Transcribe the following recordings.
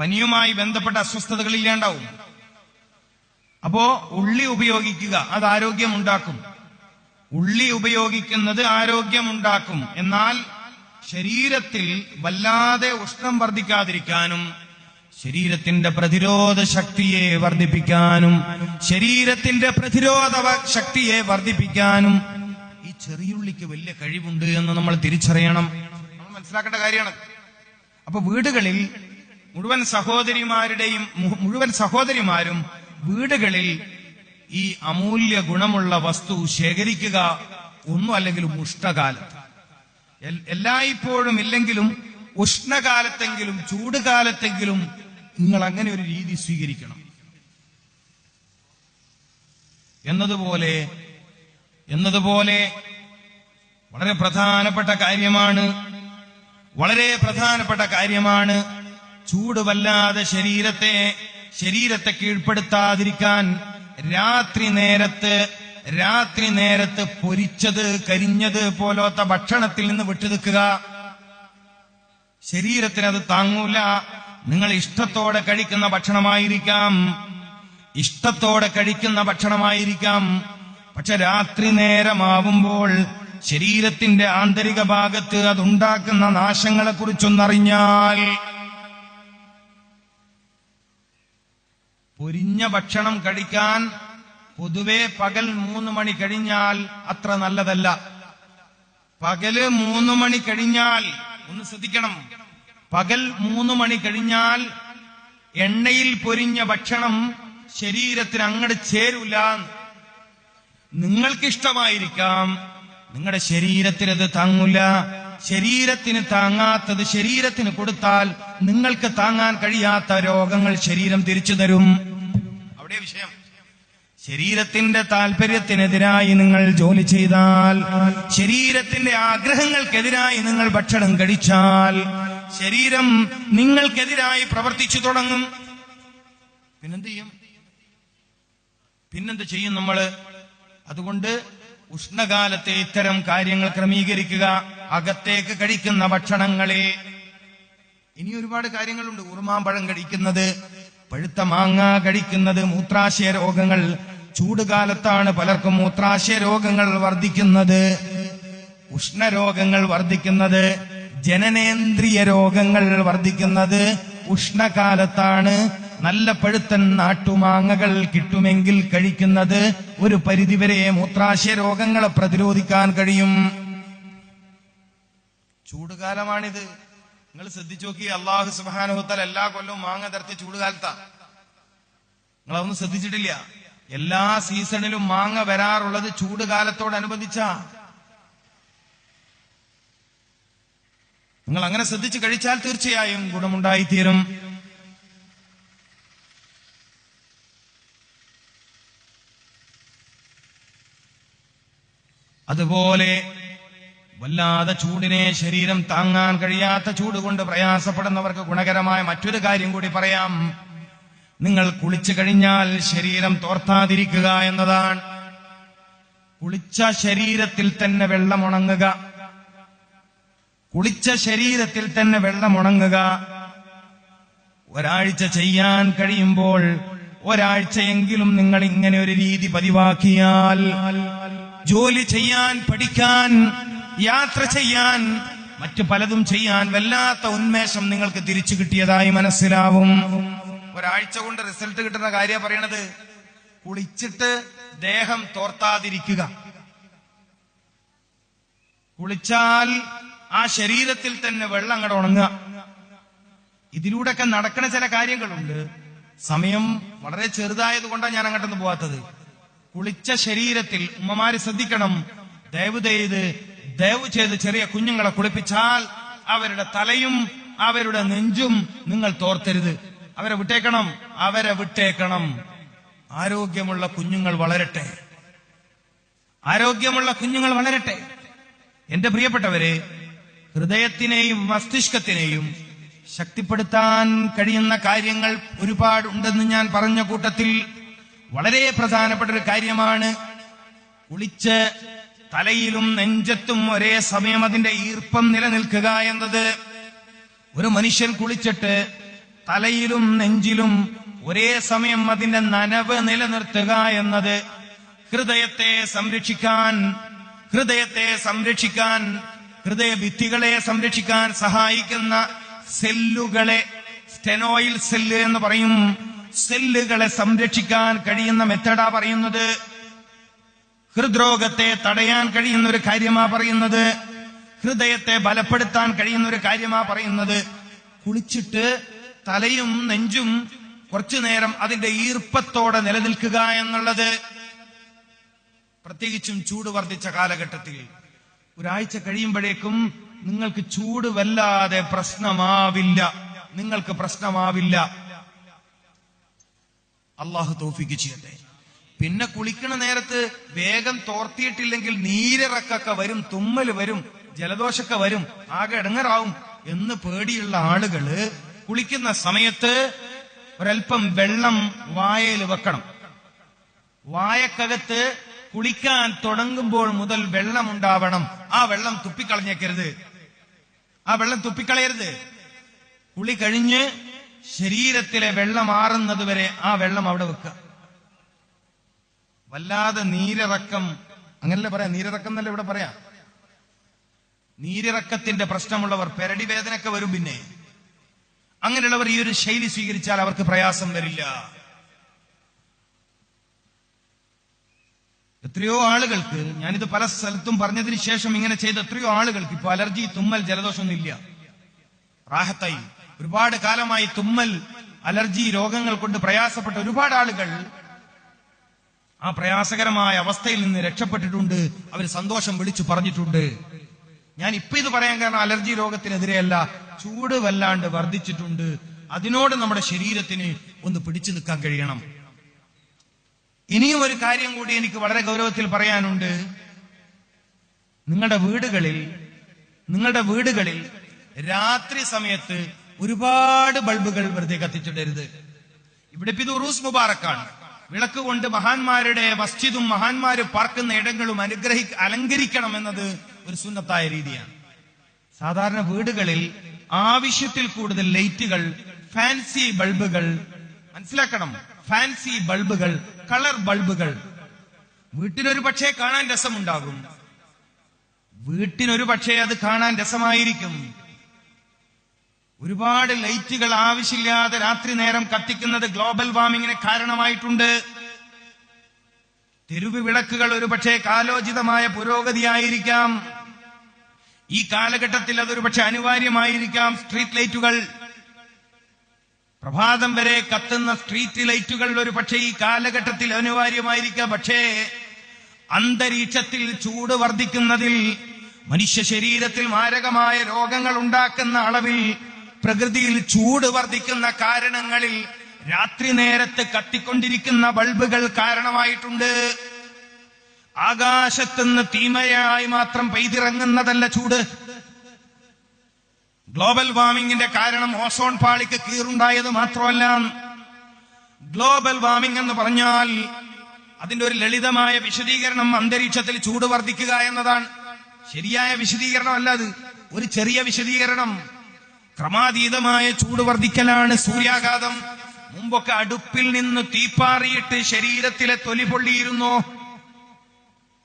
പനിയുമായി ബന്ധപ്പെട്ട അസ്വസ്ഥതകൾ ഇല്ലാണ്ടാവും. അപ്പോ ഉള്ളി ഉപയോഗിക്കുക അത് ആരോഗ്യമുണ്ടാക്കും. ഉള്ളി ഉപയോഗിക്കുന്നത് ആരോഗ്യമുണ്ടാക്കും. എന്നാൽ ശരീരത്തിൽ വല്ലാതെ ഉഷ്ണം വർദ്ധിക്കാതിരിക്കാനും ശരീരത്തിന്റെ പ്രതിരോധ ശക്തിയെ വർദ്ധിപ്പിക്കാനും ശരീരത്തിന്റെ പ്രതിരോധ ശക്തിയെ വർദ്ധിപ്പിക്കാനും ഈ ചെറിയുള്ളിക്ക് വലിയ കഴിവുണ്ട് എന്ന് നമ്മൾ തിരിച്ചറിയണം. നമ്മൾ മനസ്സിലാക്കേണ്ട കാര്യമാണ്. അപ്പൊ വീടുകളിൽ മുഴുവൻ സഹോദരിമാരുടെയും മുഴുവൻ സഹോദരിമാരും വീടുകളിൽ ഈ അമൂല്യ ഗുണമുള്ള വസ്തു ശേഖരിക്കുക ഒന്നും അല്ലെങ്കിൽ ഉഷ്ണകാലത്ത് എല്ലായ്പ്പോഴും ഇല്ലെങ്കിലും ഉഷ്ണകാലത്തെങ്കിലും ചൂടുകാലത്തെങ്കിലും നിങ്ങൾ അങ്ങനെ ഒരു രീതി സ്വീകരിക്കണം. എന്നതുപോലെ എന്നതുപോലെ വളരെ പ്രധാനപ്പെട്ട കാര്യമാണ് വളരെ പ്രധാനപ്പെട്ട കാര്യമാണ് ചൂട് വല്ലാതെ ശരീരത്തെ ശരീരത്തെ കീഴ്പ്പെടുത്താതിരിക്കാൻ രാത്രി നേരത്ത് രാത്രി നേരത്ത് പൊരിച്ചത് കരിഞ്ഞത് പോലത്തെ ഭക്ഷണത്തിൽ നിന്ന് വിട്ടുനിൽക്കുക ശരീരത്തിന് അത് താങ്ങൂല. നിങ്ങൾ ഇഷ്ടത്തോടെ കഴിക്കുന്ന ഭക്ഷണമായിരിക്കാം. ഇഷ്ടത്തോടെ കഴിക്കുന്ന ഭക്ഷണമായിരിക്കാം. പക്ഷെ രാത്രി നേരമാവുമ്പോൾ ശരീരത്തിന്റെ ആന്തരിക ഭാഗത്ത് അതുണ്ടാക്കുന്ന നാശങ്ങളെ പൊരിഞ്ഞ ഭക്ഷണം കഴിക്കാൻ പൊതുവെ പകൽ മൂന്ന് മണി കഴിഞ്ഞാൽ അത്ര നല്ലതല്ല. പകൽ മൂന്ന് മണി കഴിഞ്ഞാൽ ഒന്ന് ശ്രദ്ധിക്കണം. പകൽ മൂന്ന് മണി കഴിഞ്ഞാൽ എണ്ണയിൽ പൊരിഞ്ഞ ഭക്ഷണം ശരീരത്തിന് അങ്ങോട്ട് ചേരൂല. നിങ്ങൾക്കിഷ്ടമായിരിക്കാം. നിങ്ങളുടെ ശരീരത്തിനത് താങ്ങൂല. ശരീരത്തിന് താങ്ങാത്തത് ശരീരത്തിന് കൊടുത്താൽ നിങ്ങൾക്ക് താങ്ങാൻ കഴിയാത്ത രോഗങ്ങൾ ശരീരം തിരിച്ചു തരും. അവിടെ വിഷയം. ശരീരത്തിന്റെ താല്പര്യത്തിനെതിരായി നിങ്ങൾ ജോലി ചെയ്താൽ ശരീരത്തിന്റെ ആഗ്രഹങ്ങൾക്കെതിരായി നിങ്ങൾ ഭക്ഷണം കഴിച്ചാൽ ശരീരം നിങ്ങൾക്കെതിരായി പ്രവർത്തിച്ചു തുടങ്ങും. പിന്നെന്ത് ചെയ്യും? പിന്നെന്ത് ചെയ്യും നമ്മൾ? അതുകൊണ്ട് ഉഷ്ണകാലത്തെ ഇത്തരം കാര്യങ്ങൾ ക്രമീകരിക്കുക അകത്തേക്ക് കഴിക്കുന്ന ഭക്ഷണങ്ങളെ. ഇനി ഒരുപാട് കാര്യങ്ങളുണ്ട്. ഉറുമാമ്പഴം കഴിക്കുന്നത് പഴുത്ത മാങ്ങ കഴിക്കുന്നത് മൂത്രാശയ രോഗങ്ങൾ. ചൂടുകാലത്താണ് പലർക്കും മൂത്രാശയ രോഗങ്ങൾ വർദ്ധിക്കുന്നത്. ഉഷ്ണരോഗങ്ങൾ വർദ്ധിക്കുന്നത് ജനനേന്ദ്രിയ രോഗങ്ങൾ വർദ്ധിക്കുന്നത് ഉഷ്ണകാലത്താണ്. നല്ല പഴുത്തൻ നാട്ടുമാങ്ങകൾ കിട്ടുമെങ്കിൽ കഴിക്കുന്നത് ഒരു പരിധിവരെ മൂത്രാശയ രോഗങ്ങളെ പ്രതിരോധിക്കാൻ കഴിയും. ചൂടുകാലമാണിത്. നിങ്ങൾ ശ്രദ്ധിച്ചു നോക്കി അള്ളാഹു സുബാനുഹത്താൽ എല്ലാ കൊല്ലവും മാങ്ങ തരത്തി ചൂടുകാലത്താ. നിങ്ങളതൊന്നും ശ്രദ്ധിച്ചിട്ടില്ല. എല്ലാ സീസണിലും മാങ്ങ വരാറുള്ളത് ചൂടുകാലത്തോടനുബന്ധിച്ചാ. നിങ്ങൾ അങ്ങനെ ശ്രദ്ധിച്ച് കഴിച്ചാൽ തീർച്ചയായും ഗുണമുണ്ടായിത്തീരും. അതുപോലെ വല്ലാതെ ചൂടിനെ ശരീരം താങ്ങാൻ കഴിയാത്ത ചൂട് കൊണ്ട് പ്രയാസപ്പെടുന്നവർക്ക് ഗുണകരമായ മറ്റൊരു കാര്യം കൂടി പറയാം. നിങ്ങൾ കുളിച്ചു കഴിഞ്ഞാൽ ശരീരം തോർത്താതിരിക്കുക എന്നതാണ്. കുളിച്ച ശരീരത്തിൽ തന്നെ വെള്ളമുണങ്ങുക കുളിച്ച ശരീരത്തിൽ തന്നെ വെള്ളമുണങ്ങുക ഒരാഴ്ച ചെയ്യാൻ കഴിയുമ്പോൾ ഒരാഴ്ചയെങ്കിലും നിങ്ങൾ ഇങ്ങനെ ഒരു രീതി പതിവാക്കിയാൽ ജോലി ചെയ്യാൻ പഠിക്കാൻ യാത്ര ചെയ്യാൻ മറ്റു പലതും ചെയ്യാൻ വല്ലാത്ത ഉന്മേഷം നിങ്ങൾക്ക് തിരിച്ചു കിട്ടിയതായി മനസ്സിലാവും. ഒരാഴ്ച കൊണ്ട് റിസൾട്ട് കിട്ടുന്ന കാര്യ പറയണത്. കുളിച്ചിട്ട് ദേഹം തോർത്താതിരിക്കുക. കുളിച്ചാൽ ആ ശരീരത്തിൽ തന്നെ വെള്ളം അങ്ങോട്ട് ഉണങ്ങുക. ഇതിലൂടെയൊക്കെ നടക്കുന്ന ചില കാര്യങ്ങളുണ്ട്. സമയം വളരെ ചെറുതായത് കൊണ്ടാണ് ഞാൻ അങ്ങോട്ടൊന്നും പോവാത്തത്. കുളിച്ച ശരീരത്തിൽ ഉമ്മമാര് ശ്രദ്ധിക്കണം. ദയവ് ചെയ്ത് ദയവ് ചെയ്ത് ചെറിയ കുഞ്ഞുങ്ങളെ കുളിപ്പിച്ചാൽ അവരുടെ തലയും അവരുടെ നെഞ്ചും നിങ്ങൾ തോർത്തരുത്. അവരെ വിട്ടേക്കണം അവരെ വിട്ടേക്കണം. ആരോഗ്യമുള്ള കുഞ്ഞുങ്ങൾ വളരട്ടെ. ആരോഗ്യമുള്ള കുഞ്ഞുങ്ങൾ വളരട്ടെ. എന്റെ പ്രിയപ്പെട്ടവരെ ഹൃദയത്തിനെയും മസ്തിഷ്കത്തിനെയും ശക്തിപ്പെടുത്താൻ കഴിയുന്ന കാര്യങ്ങൾ ഒരുപാടുണ്ടെന്ന് ഞാൻ പറഞ്ഞ കൂട്ടത്തിൽ വളരെ പ്രധാനപ്പെട്ട ഒരു കാര്യമാണ്. കുളിച്ച് തലയിലും നെഞ്ചത്തും ഒരേ സമയം അതിന്റെ ഈർപ്പം നിലനിൽക്കുക എന്നത്. ഒരു മനുഷ്യൻ കുളിച്ചിട്ട് തലയിലും നെഞ്ചിലും ഒരേ സമയം അതിന്റെ നനവ് നിലനിർത്തുക എന്നത്. ഹൃദയത്തെ സംരക്ഷിക്കാൻ ഹൃദയത്തെ സംരക്ഷിക്കാൻ ഹൃദയ ഭിത്തികളെ സംരക്ഷിക്കാൻ സഹായിക്കുന്ന സെല്ലുകളെ സ്റ്റെനോയിൽ സെല്ല് എന്ന് പറയും. സെല്ലുകളെ സംരക്ഷിക്കാൻ കഴിയുന്ന മെത്തഡാ പറയുന്നത്. ഹൃദ്രോഗത്തെ തടയാൻ കഴിയുന്ന ഒരു കാര്യമാ പറയുന്നത്. ഹൃദയത്തെ ബലപ്പെടുത്താൻ കഴിയുന്ന ഒരു കാര്യമാ പറയുന്നത്. കുളിച്ചിട്ട് തലയും നെഞ്ചും കുറച്ചു നേരം അതിന്റെ ഈർപ്പത്തോടെ നിലനിൽക്കുക എന്നുള്ളത് പ്രത്യേകിച്ചും ചൂട് വർദ്ധിച്ച കാലഘട്ടത്തിൽ. ഒരാഴ്ച കഴിയുമ്പോഴേക്കും നിങ്ങൾക്ക് ചൂട് വല്ലാതെ പ്രശ്നമാവില്ല. നിങ്ങൾക്ക് പ്രശ്നമാവില്ല. അള്ളാഹു തോഫിക്ക് ചെയ്യട്ടെ. പിന്നെ കുളിക്കുന്ന നേരത്ത് വേഗം തോർത്തിയിട്ടില്ലെങ്കിൽ നീരിറക്കൊക്കെ വരും തുമ്മൽ വരും ജലദോഷമൊക്കെ വരും ആകെ ഇടങ്ങറാവും എന്ന് പേടിയുള്ള ആളുകൾ കുളിക്കുന്ന സമയത്ത് ഒരൽപ്പം വെള്ളം വായയിൽ വെക്കണം. വായക്കകത്ത് കുളിക്കാൻ തുടങ്ങുമ്പോൾ മുതൽ വെള്ളം ഉണ്ടാവണം ആ വെള്ളം തുപ്പിക്കളഞ്ഞേക്കരുത്. ആ വെള്ളം തുപ്പിക്കളയരുത്. കുളി കഴിഞ്ഞ് ശരീരത്തിലെ വെള്ളം മാറുന്നത് വരെ ആ വെള്ളം അവിടെ വെക്കുക. വല്ലാതെ നീരിറക്കം അങ്ങനല്ലേ പറയാം? നീരിറക്കം എന്നല്ലേ ഇവിടെ പറയാം? നീരിറക്കത്തിന്റെ പ്രശ്നമുള്ളവർ പെരടി വേദനയൊക്കെ വരും പിന്നെ. അങ്ങനെയുള്ളവർ ഈ ഒരു ശൈലി സ്വീകരിച്ചാൽ അവർക്ക് പ്രയാസം വരില്ല. എത്രയോ ആളുകൾക്ക് ഞാനിത് പല സ്ഥലത്തും പറഞ്ഞതിന് ശേഷം ഇങ്ങനെ ചെയ്ത എത്രയോ ആളുകൾക്ക് ഇപ്പൊ അലർജി തുമ്മൽ ജലദോഷമൊന്നുമില്ല റാഹത്തായി. ഒരുപാട് കാലമായി തുമ്മൽ അലർജി രോഗങ്ങൾ കൊണ്ട് പ്രയാസപ്പെട്ട ഒരുപാട് ആളുകൾ ആ പ്രയാസകരമായ അവസ്ഥയിൽ നിന്ന് രക്ഷപ്പെട്ടിട്ടുണ്ട്. അവർ സന്തോഷം വിളിച്ചു പറഞ്ഞിട്ടുണ്ട്. ഞാൻ ഇപ്പൊ ഇത് പറയാൻ കാരണം അലർജി രോഗത്തിനെതിരെയല്ല ചൂട് വല്ലാണ്ട് വർദ്ധിച്ചിട്ടുണ്ട്. അതിനോട് നമ്മുടെ ശരീരത്തിന് ഒന്ന് പിടിച്ചു നിൽക്കാൻ കഴിയണം. ഇനിയും ഒരു കാര്യം കൂടി എനിക്ക് വളരെ ഗൗരവത്തിൽ പറയാനുണ്ട്. നിങ്ങളുടെ വീടുകളിൽ നിങ്ങളുടെ വീടുകളിൽ രാത്രി സമയത്ത് ഒരുപാട് ബൾബുകൾ വെറുതെ കത്തിച്ചിടരുത്. ഇവിടെ ഇത് ഉറൂസ് മുബാറക്കാണ്. വിളക്ക് കൊണ്ട് മഹാന്മാരുടെ മസ്ജിദും മഹാന്മാര് പാർക്കുന്ന ഇടങ്ങളും അനുഗ്രഹി അലങ്കരിക്കണം എന്നത് ഒരു സുന്നത്തായ രീതിയാണ്. സാധാരണ വീടുകളിൽ ആവശ്യത്തിൽ കൂടുതൽ ലൈറ്റുകൾ ഫാൻസി ബൾബുകൾ മനസ്സിലാക്കണം ഫാൻസി ബൾബുകൾ കളർ ബൾബുകൾ. വീട്ടിനൊരു പക്ഷേ കാണാൻ രസമുണ്ടാകും. വീട്ടിനൊരു പക്ഷേ അത് കാണാൻ രസമായിരിക്കും. ഒരുപാട് ലൈറ്റുകൾ ആവശ്യമില്ലാതെ രാത്രി നേരം കത്തിക്കുന്നത് ഗ്ലോബൽ വാർമിങ്ങിന് കാരണമായിട്ടുണ്ട്. തെരുവ് വിളക്കുകൾ ഒരുപക്ഷെ കാലോചിതമായ പുരോഗതിയായിരിക്കാം. ഈ കാലഘട്ടത്തിൽ അതൊരു പക്ഷെ അനിവാര്യമായിരിക്കാം. സ്ട്രീറ്റ് ലൈറ്റുകൾ. പ്രഭാതം വരെ കത്തുന്ന സ്ട്രീറ്റ് ലൈറ്റുകൾ ഒരു പക്ഷേ ഈ കാലഘട്ടത്തിൽ അനിവാര്യമായിരിക്കാം. പക്ഷേ അന്തരീക്ഷത്തിൽ ചൂട് വർദ്ധിക്കുന്നതിൽ മനുഷ്യ ശരീരത്തിൽ മാരകമായ രോഗങ്ങൾ ഉണ്ടാക്കുന്ന അളവിൽ പ്രകൃതിയിൽ ചൂട് വർദ്ധിക്കുന്ന കാരണങ്ങളിൽ രാത്രി നേരത്ത് കത്തിക്കൊണ്ടിരിക്കുന്ന ബൾബുകൾ കാരണമായിട്ടുണ്ട്. ആകാശത്തുനിന്ന് തീമയായി മാത്രം പെയ്തിറങ്ങുന്നതല്ല ചൂട്. ഗ്ലോബൽ വാർമിംഗിന്റെ കാരണം ഓസോൺ പാളിക്ക് കീറുണ്ടായത് മാത്രമല്ല ഗ്ലോബൽ വാർമിംഗ് എന്ന് പറഞ്ഞാൽ അതിന്റെ ഒരു ലളിതമായ വിശദീകരണം അന്തരീക്ഷത്തിൽ ചൂട് വർദ്ധിക്കുക എന്നതാണ്. ശരിയായ വിശദീകരണമല്ല അത്. ഒരു ചെറിയ വിശദീകരണം. ക്രമാതീതമായ ചൂട് വർദ്ധിക്കലാണ് സൂര്യാഘാതം. മുമ്പൊക്കെ അടുപ്പിൽ നിന്ന് തീപ്പാറിയിട്ട് ശരീരത്തിലെ തൊലി പൊള്ളിയിരുന്നു?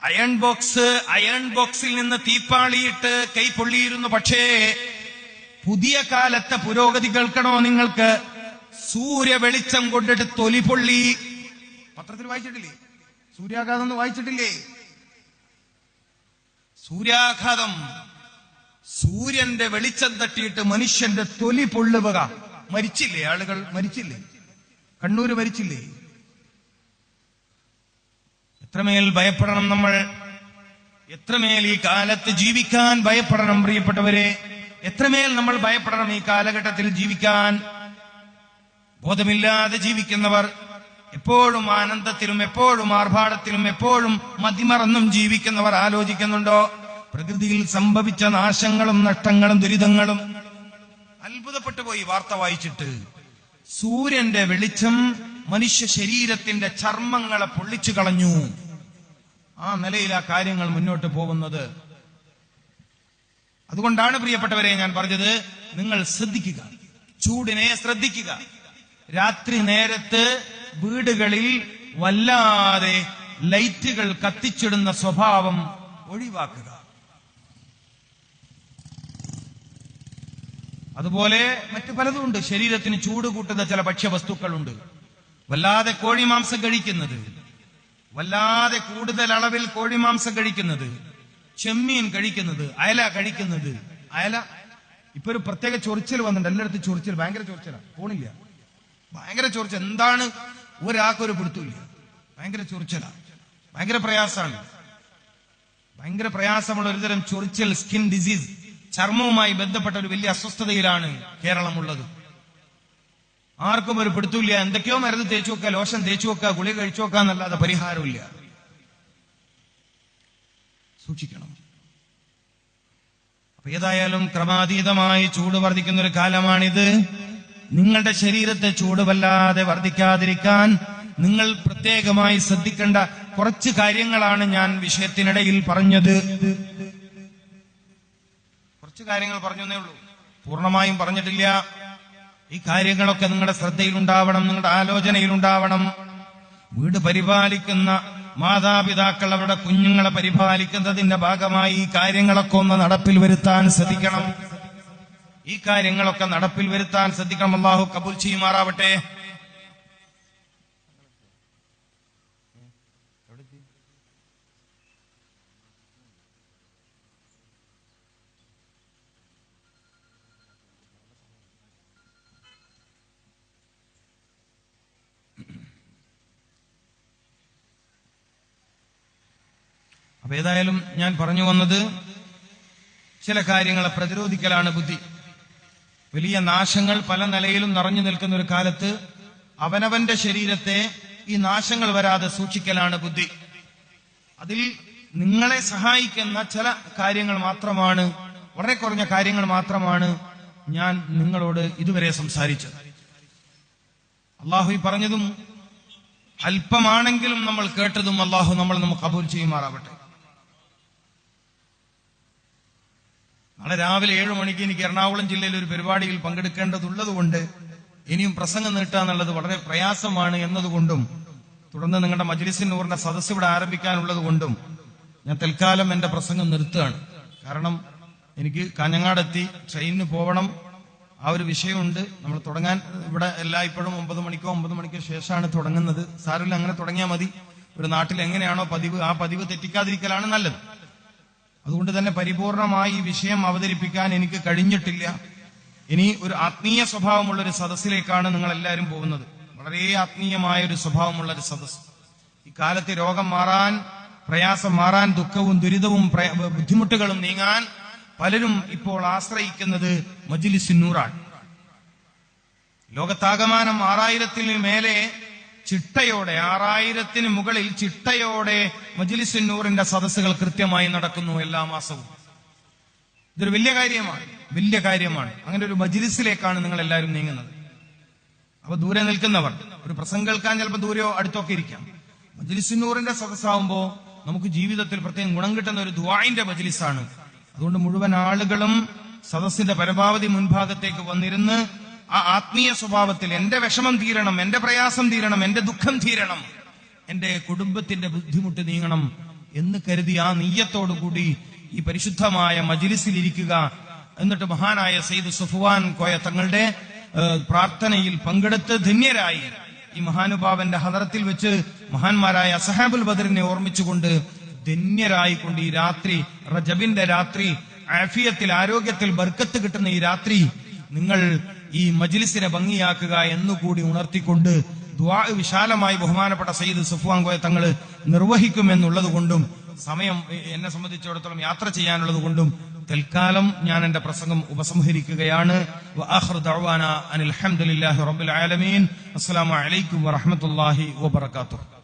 അയൺ ബോക്സ് അയൺ ബോക്സിൽ നിന്ന് തീപ്പാളിയിട്ട് കൈ പൊള്ളിയിരുന്നു. പക്ഷേ പുതിയ കാലത്തെ പുരോഗതി കേൾക്കണോ നിങ്ങൾക്ക്? സൂര്യ വെളിച്ചം കൊണ്ടിട്ട് തൊലി പൊള്ളി. പത്രത്തിൽ വായിച്ചിട്ടില്ലേ? സൂര്യാഘാതം എന്ന് വായിച്ചിട്ടില്ലേ? സൂര്യാഘാതം. സൂര്യന്റെ വെളിച്ചം തട്ടിയിട്ട് മനുഷ്യന്റെ തൊലി പൊള്ളുക. മരിച്ചില്ലേ ആളുകൾ? മരിച്ചില്ലേ? കണ്ണൂര് മരിച്ചില്ലേ? എത്രമേൽ ഭയപ്പെടണം നമ്മൾ? എത്രമേൽ ഈ കാലത്ത് ജീവിക്കാൻ ഭയപ്പെടണം പ്രിയപ്പെട്ടവരെ? എത്രമേൽ നമ്മൾ ഭയപ്പെടണം ഈ കാലഘട്ടത്തിൽ ജീവിക്കാൻ? ബോധമില്ലാതെ ജീവിക്കുന്നവർ എപ്പോഴും ആനന്ദത്തിലും എപ്പോഴും ആർഭാടത്തിലും എപ്പോഴും മതിമറന്നും ജീവിക്കുന്നവർ ആലോചിക്കുന്നുണ്ടോ? പ്രകൃതിയിൽ സംഭവിച്ച നാശങ്ങളും നഷ്ടങ്ങളും ദുരിതങ്ങളും അത്ഭുതപ്പെട്ടു പോയി വാർത്ത വായിച്ചിട്ട് സൂര്യന്റെ വെളിച്ചം മനുഷ്യ ശരീരത്തിന്റെ ചർമ്മങ്ങളെ പൊള്ളിച്ചു കളഞ്ഞു. ആ നിലയിൽ ആ കാര്യങ്ങൾ മുന്നോട്ട് പോകുന്നത്. അതുകൊണ്ടാണ് പ്രിയപ്പെട്ടവരെ ഞാൻ പറഞ്ഞത് നിങ്ങൾ ശ്രദ്ധിക്കുക. ചൂടിനെ ശ്രദ്ധിക്കുക. രാത്രി നേരത്ത് വീടുകളിൽ വല്ലാതെ ലൈറ്റുകൾ കത്തിച്ചിടുന്ന സ്വഭാവം ഒഴിവാക്കുക. അതുപോലെ മറ്റു പലതും ഉണ്ട്. ശരീരത്തിന് ചൂട് കൂട്ടുന്ന ചില ഭക്ഷ്യവസ്തുക്കളുണ്ട്. വല്ലാതെ കോഴിമാംസം കഴിക്കുന്നത്. വല്ലാതെ കൂടുതൽ അളവിൽ കോഴിമാംസം കഴിക്കുന്നത്. ചെമ്മീൻ കഴിക്കുന്നത്. അയല കഴിക്കുന്നത്. അയല? ഇപ്പൊ ഒരു പ്രത്യേക ചൊറിച്ചൽ വന്നിട്ടുണ്ട്. എല്ലായിടത്തും ചൊറിച്ചൽ. ഭയങ്കര ചൊറിച്ചലാണ് പോണില്ല. ഭയങ്കര ചൊറിച്ചൽ. എന്താണ്? ഒരാൾക്കൊരു പിടുത്തില്ല ഭയങ്കര ചൊറിച്ചലാണ് ഭയങ്കര പ്രയാസമാണ് ഭയങ്കര പ്രയാസമുള്ള ഒരുതരം ചൊറിച്ചൽ സ്കിൻ ഡിസീസ്. ചർമ്മവുമായി ബന്ധപ്പെട്ട ഒരു വലിയ അസ്വസ്ഥതയിലാണ് കേരളമുള്ളത്. ആർക്കും ഒരു പിടുത്തില്ല എന്തൊക്കെയോ മരുന്ന് തേച്ചു വെക്കുക ലോഷൻ തേച്ചു വെക്കുക ഗുളി കഴിച്ചു വെക്കുക എന്നല്ലാതെ പരിഹാരമില്ല സൂക്ഷിക്കണം. അപ്പൊ ഏതായാലും ക്രമാതീതമായി ചൂട് വർദ്ധിക്കുന്ന ഒരു കാലമാണിത്. നിങ്ങളുടെ ശരീരത്തെ ചൂട് വല്ലാതെ വർദ്ധിക്കാതിരിക്കാൻ നിങ്ങൾ പ്രത്യേകമായി ശ്രദ്ധിക്കേണ്ട കുറച്ച് കാര്യങ്ങളാണ് ഞാൻ വിഷയത്തിനിടയിൽ പറഞ്ഞത്. കുറച്ച് കാര്യങ്ങൾ പറഞ്ഞേ ഉള്ളൂ. പൂർണമായും പറഞ്ഞിട്ടില്ല. ഈ കാര്യങ്ങളൊക്കെ നിങ്ങളുടെ ശ്രദ്ധയിലുണ്ടാവണം നിങ്ങളുടെ ആലോചനയിലുണ്ടാവണം. വീട് പരിപാലിക്കുന്ന മാതാപിതാക്കൾ അവരുടെ കുഞ്ഞുങ്ങളെ പരിപാലിക്കുന്നതിന്റെ ഭാഗമായി ഈ കാര്യങ്ങളൊക്കെ ഒന്ന് നടപ്പിൽ വരുത്താൻ ശ്രദ്ധിക്കണം. ഈ കാര്യങ്ങളൊക്കെ നടപ്പിൽ വരുത്താൻ ശ്രദ്ധിക്കണം. അള്ളാഹു കബൂൽ ചെയ്യുമാറാവട്ടെ. അപ്പൊ ഏതായാലും ഞാൻ പറഞ്ഞു വന്നത് ചില കാര്യങ്ങളെ പ്രതിരോധിക്കലാണ് ബുദ്ധി. വലിയ നാശങ്ങൾ പല നിലയിലും നിറഞ്ഞു നിൽക്കുന്ന ഒരു കാലത്ത് അവനവന്റെ ശരീരത്തെ ഈ നാശങ്ങൾ വരാതെ സൂക്ഷിക്കലാണ് ബുദ്ധി. അതിൽ നിങ്ങളെ സഹായിക്കുന്ന ചില കാര്യങ്ങൾ മാത്രമാണ് വളരെ കുറഞ്ഞ കാര്യങ്ങൾ മാത്രമാണ് ഞാൻ നിങ്ങളോട് ഇതുവരെ സംസാരിച്ചത്. അള്ളാഹു പറഞ്ഞതും അല്പമാണെങ്കിലും നമ്മൾ കേട്ടതും അള്ളാഹു നമ്മൾ നമുക്ക് കബൂൽ ചെയ്യുമാറാവട്ടെ. നാളെ രാവിലെ ഏഴു മണിക്ക് എനിക്ക് എറണാകുളം ജില്ലയിൽ ഒരു പരിപാടിയിൽ പങ്കെടുക്കേണ്ടതുള്ളതുകൊണ്ട് ഇനിയും പ്രസംഗം നീട്ടുക എന്നുള്ളത് വളരെ പ്രയാസമാണ് എന്നതുകൊണ്ടും തുടർന്ന് നിങ്ങളുടെ മജ്ലിസിനൂറിന്റെ സദസ്സ് ഇവിടെ ആരംഭിക്കാനുള്ളത് കൊണ്ടും ഞാൻ തൽക്കാലം എന്റെ പ്രസംഗം നിർത്തുകയാണ്. കാരണം എനിക്ക് കാഞ്ഞങ്ങാടെത്തി ട്രെയിനിന് പോകണം ആ ഒരു വിഷയമുണ്ട്. നമ്മൾ തുടങ്ങാൻ ഇവിടെ എല്ലായ്പ്പോഴും ഒമ്പത് മണിക്കോ ഒമ്പത് മണിക്കോ ശേഷമാണ് തുടങ്ങുന്നത്. സാറില്ല അങ്ങനെ തുടങ്ങിയാൽ മതി. ഒരു നാട്ടിൽ എങ്ങനെയാണോ പതിവ് ആ പതിവ് തെറ്റിക്കാതിരിക്കലാണ് നല്ലത്. അതുകൊണ്ട് തന്നെ പരിപൂർണമായി ഈ വിഷയം അവതരിപ്പിക്കാൻ എനിക്ക് കഴിഞ്ഞിട്ടില്ല. ഇനി ഒരു ആത്മീയ സ്വഭാവമുള്ള ഒരു സദസ്സിലേക്കാണ് നിങ്ങൾ എല്ലാവരും പോകുന്നത്. വളരെ ആത്മീയമായ ഒരു സ്വഭാവമുള്ള ഒരു സദസ്സ്. ഈ കാലത്ത് രോഗം മാറാൻ പ്രയാസം മാറാൻ ദുഃഖവും ദുരിതവും ബുദ്ധിമുട്ടുകളും നീങ്ങാൻ പലരും ഇപ്പോൾ ആശ്രയിക്കുന്നത് മജിലിസിന്നൂറാണ് ലോകത്താകമാനം ആറായിരത്തിന് മേലെ ചിട്ടയോടെ ആറായിരത്തിന് മുകളിൽ ചിട്ടയോടെ മജിലിസിന്നൂറിന്റെ സദസ്സുകൾ കൃത്യമായി നടക്കുന്നു എല്ലാ മാസവും. ഇതൊരു വലിയ കാര്യമാണ് വലിയ കാര്യമാണ്. അങ്ങനെ ഒരു മജിലിസിലേക്കാണ് നിങ്ങൾ എല്ലാവരും നീങ്ങുന്നത്. അപ്പൊ ദൂരെ നിൽക്കുന്നവർ ഒരു പ്രസംഗം കേൾക്കാൻ ചിലപ്പോൾ ദൂരെയോ അടുത്തൊക്കെ ഇരിക്കാം. മജിലിസിന്നൂറിന്റെ സദസ്സാവുമ്പോ നമുക്ക് ജീവിതത്തിൽ പ്രത്യേകം ഗുണം കിട്ടുന്ന ഒരു ദുവായിന്റെ മജിലിസാണ്. അതുകൊണ്ട് മുഴുവൻ ആളുകളും സദസ്സിന്റെ പരമാവധി മുൻഭാഗത്തേക്ക് വന്നിരുന്ന് ആ ആത്മീയ സ്വഭാവത്തിൽ എന്റെ വിഷമം തീരണം എന്റെ പ്രയാസം തീരണം എന്റെ ദുഃഖം തീരണം എന്റെ കുടുംബത്തിന്റെ ബുദ്ധിമുട്ട് നീങ്ങണം എന്ന് കരുതി ആ നീയത്തോടുകൂടി ഈ പരിശുദ്ധമായ മജിലിസിൽ ഇരിക്കുക എന്നിട്ട് മഹാനായ സെയ്ദ് സുഫുവാൻ കോയ തങ്ങളുടെ പ്രാർത്ഥനയിൽ പങ്കെടുത്ത് ധന്യരായി. ഈ മഹാനുഭാവന്റെ ഹദറത്തിൽ വെച്ച് മഹാന്മാരായ സഹാബുൽ ബദറിനെ ഓർമ്മിച്ചുകൊണ്ട് ധന്യരായിക്കൊണ്ട് ഈ രാത്രി റജബിന്റെ രാത്രി ആഫിയത്തിൽ ആരോഗ്യത്തിൽ ബർക്കത്ത് കിട്ടുന്ന ഈ രാത്രി നിങ്ങൾ ഈ മജ്ലിസിനെ ഭംഗിയാക്കുക എന്നുകൂടി ഉണർത്തിക്കൊണ്ട് ദ്വാ വിശാലമായി ബഹുമാനപ്പെട്ട സയ്യിദ് സുഫ്വാൻ കോയ തങ്ങൾ നിർവഹിക്കുമെന്നുള്ളത് കൊണ്ടും സമയം എന്നെ സംബന്ധിച്ചിടത്തോളം യാത്ര ചെയ്യാനുള്ളത് കൊണ്ടും തൽക്കാലം ഞാൻ എന്റെ പ്രസംഗം ഉപസംഹരിക്കുകയാണ്. അനിൽ അസ്സലാമു അലൈക്കും വബറകാതുഹു.